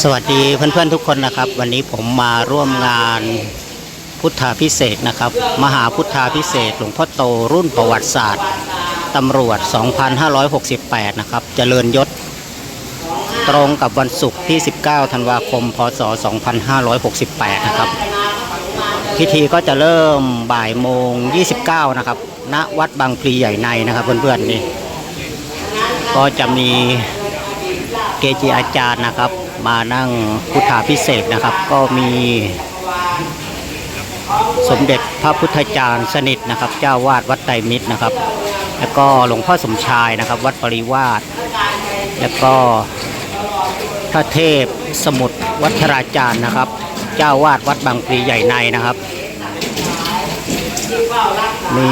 สวัสดีเพื่อนๆทุกคนนะครับ วันนี้ผมมาร่วมงานพุทธาพิเศษนะครับ มหาพุทธาพิเศษหลวงพ่อโตรุ่นประวัติศาสตร์ตำรวจ 2568 นะครับเจริญยศ ตรงกับวันศุกร์ที่ 19 ธันวาคม พศ 2568 นะครับ พิธีก็จะเริ่มบ่ายโมง 29 นะครับ ณ วัดบางพลีใหญ่ในนะครับ เพื่อนๆนี่ ก็จะมีเกจิอาจารย์นะครับ มานั่งพุทธาพิเศษนะครับ ก็มีสมเด็จพระพุทธจารย์สนิทนะครับ เจ้าวาดวัดไตรมิตรนะครับ แล้วก็หลวงพ่อสมชายนะครับ วัดปริวาสแล้วก็พระเทพสมุทรวัชราจารย์นะครับ เจ้าวาดวัดบางพลีใหญ่ในนะครับ มี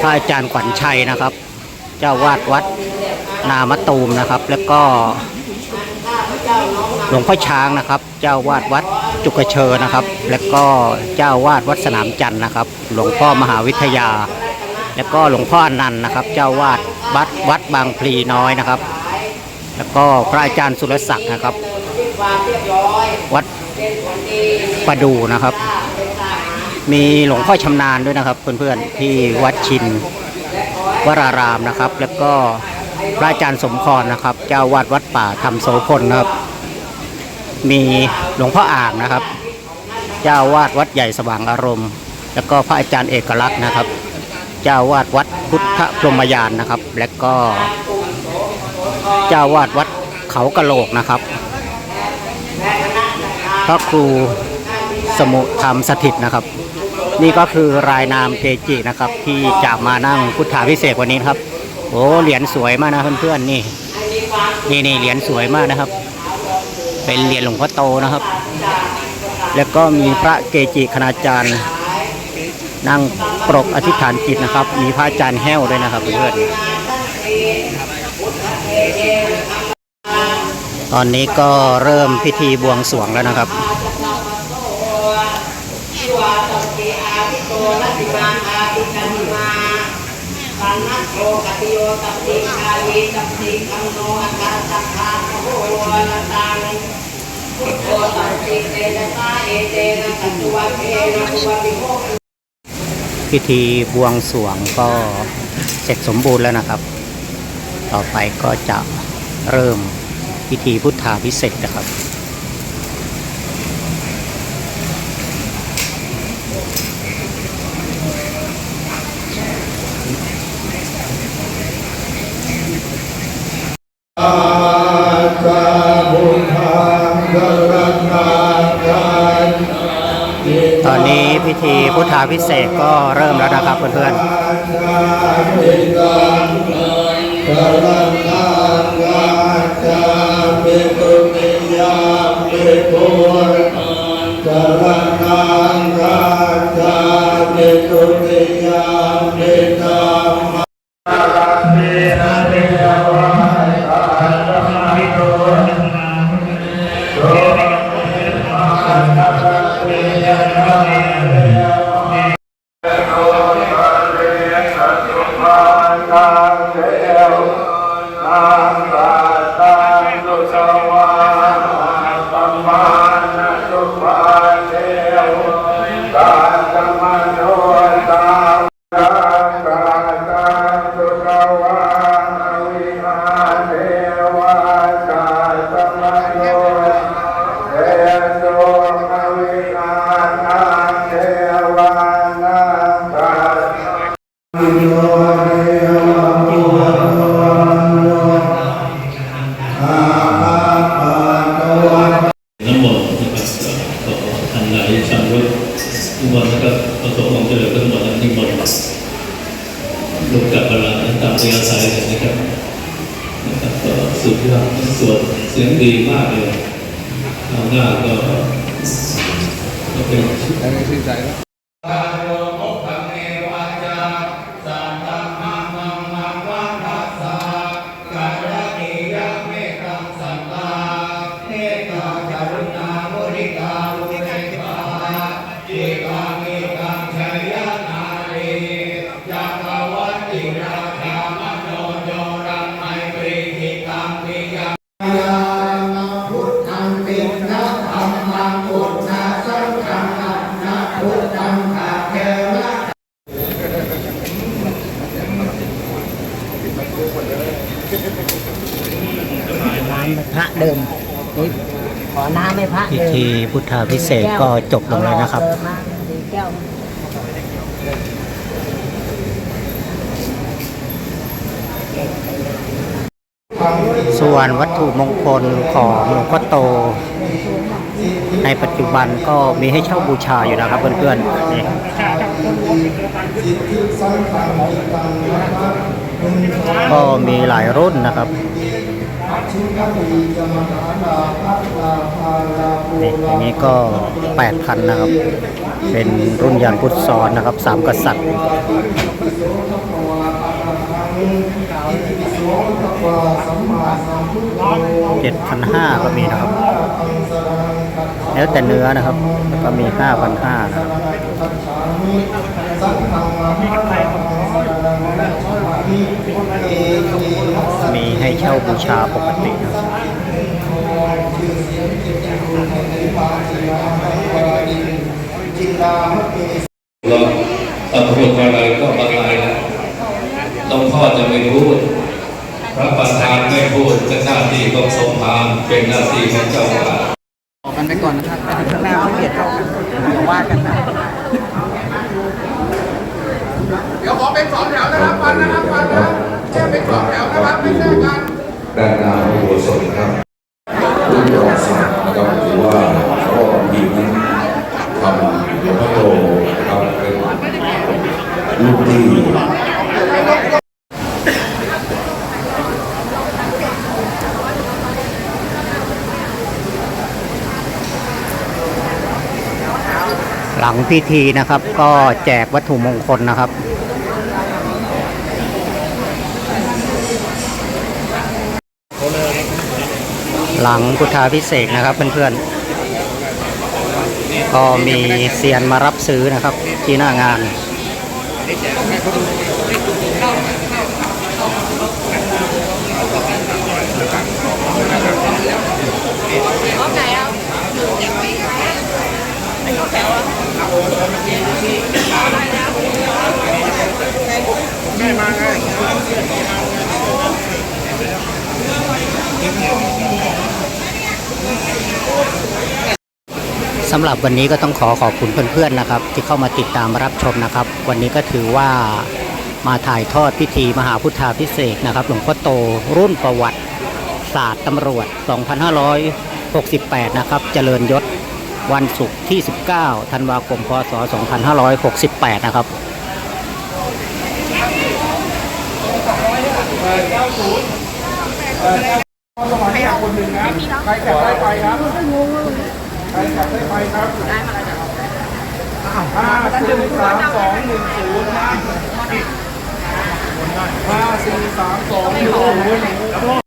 พระอาจารย์ขวัญชัยนะครับ เจ้าวาดวัด นามะตูมนะครับ แล้วก็หลวงพ่อช้างนะครับ เจ้าวาดวัดจุกเชอนะครับ แล้วก็เจ้าวาดวัดสนามจันทร์นะครับ หลวงพ่อมหาวิทยา แล้วก็หลวงพ่ออนันต์นะครับ เจ้าวาดวัดวัดบางพลีน้อยนะครับ แล้วก็พระอาจารย์สุรศักดิ์นะครับ วัดประดูนะครับ มีหลวงพ่อชำนาญด้วยนะครับ เพื่อนๆที่วัดชินวรารามนะครับ แล้วก็ พระอาจารย์สมพรนะครับ เจ้าวาดวัดป่าธรรมโสพลนะครับ มีหลวงพ่ออ่างนะครับ เจ้าวาดวัดใหญ่สว่างอารมณ์ แล้วก็พระอาจารย์เอกลักษณ์นะครับ เจ้าวาดวัดพุทธพรหมยานนะครับ และก็ เจ้าวาดวัดเขากะโหลกนะครับพระครูสมุธรรมสถิตนะครับ นี่ก็คือรายนามเกจินะครับ ที่จะมานั่งพุทธาพิเศษวันนี้ครับ อ้เหรียญสวยมากนะเพื่อนๆนี่ นี่นี่เหรียญสวยมากนะครับ เป็นเหรียญหลวงพ่อโตนะครับ แล้วก็มีพระเกจิคณาจารย์ นั่งปรกอธิษฐานจิตนะครับ มีพระอาจารย์แห้วด้วยนะครับเพื่อนตอนนี้ก็เริ่มพิธีบวงสรวงแล้วนะครับ ปันนัสโตกติโยตัปติกาลีตัปติคัมโนอัตตาสัพพะโหวะตังพุทโธตัปติเตนะตาเอเตนะกัตุวะเทนะตุวะปิโหพิธีบวงสรวงก็เสร็จสมบูรณ์แล้วนะครับ ต่อไปก็จะเริ่มพิธีพุทธาพิเศษนะครับ ตอนนี้ พุทธาพิเศษก็เริ่มแล้วนะครับเพื่อนๆ น้ สวดเสียงดีมากเลยคราวหน้าก็ก็เป็นโพระพิธีพุทธาพิเศษกก็จบลงแล้วนะครับส่วส่วนวัตถุมงคลของหลวงพ่อโต ในปัจจุบันก็มีให้เช่าบูชาอยู่นะครับเพื่อนๆนี่ก็มีหลายรุ่นนะครับ อย่างนี้ก็ 8,000 นะครับ เป็นรุ่นยานพุทธซ้อนนะครับสามกษัตริย์เจ็ดพันห้าก็มีนะครับ แล้วแต่เนื้อนะครับแล้วก็มีห้าพันห้านะครับ ให้เช่าบูชาปกตินะครับเราตำรวจอะไรก็บางรายนะหลวงพ่อจะไม่พูด พระประธานไม่พูดเป็นหน้าที่ของสงฆ์พราหมณ์เป็นหน้าที่ของเจ้าอาวาสออกกันไปก่อนนะครับไปถึงข้างหน้าเขาเกลียดเข้ากันเดี๋ยวว่ากันนะเดี๋ยวขอเป็นสองแถวนะครับฟันนะครับฟันนะแค่เป็นสองแถว นะครับไม่ด้านหน้าพระอุโบสถนะครับรุ่นประวัติศาสตร์นะครับถือว่าพ่อพีนั้นทำหลวงพ่อโตนะครับเป็นรุ่นที่หลังพิธีนะครับก็แจกวัตถุมงคลนะครับ หลังพุทธาพิเศษนะครับเพื่อนๆ ก็มีเซียนมารับซื้อนะครับที่หน้างาน สำหรับวันนี้ก็ต้องขอขอบคุณเพื่อนๆนะครับ ที่เข้ามาติดตามรับชมนะครับ วันนี้ก็ถือว่ามาถ่ายทอดพิธีมหาพุทธาพิเศษนะครับหลวงพ่อโตรุ่นประวัติศาสตร์ตำรวจ 2568 นะครับ เจริญยศวันศุกร์ที่ 19 ธันวาคม พศ 2568 นะครับให้หาคนหนึ่งนะใครแคปได้ไปครับ ไปกับได้ไปครับได้มาแล้วห้าสี่สามสองหนึ่งศูนย์ห้าสี่สามสองหนึ่งศูนย์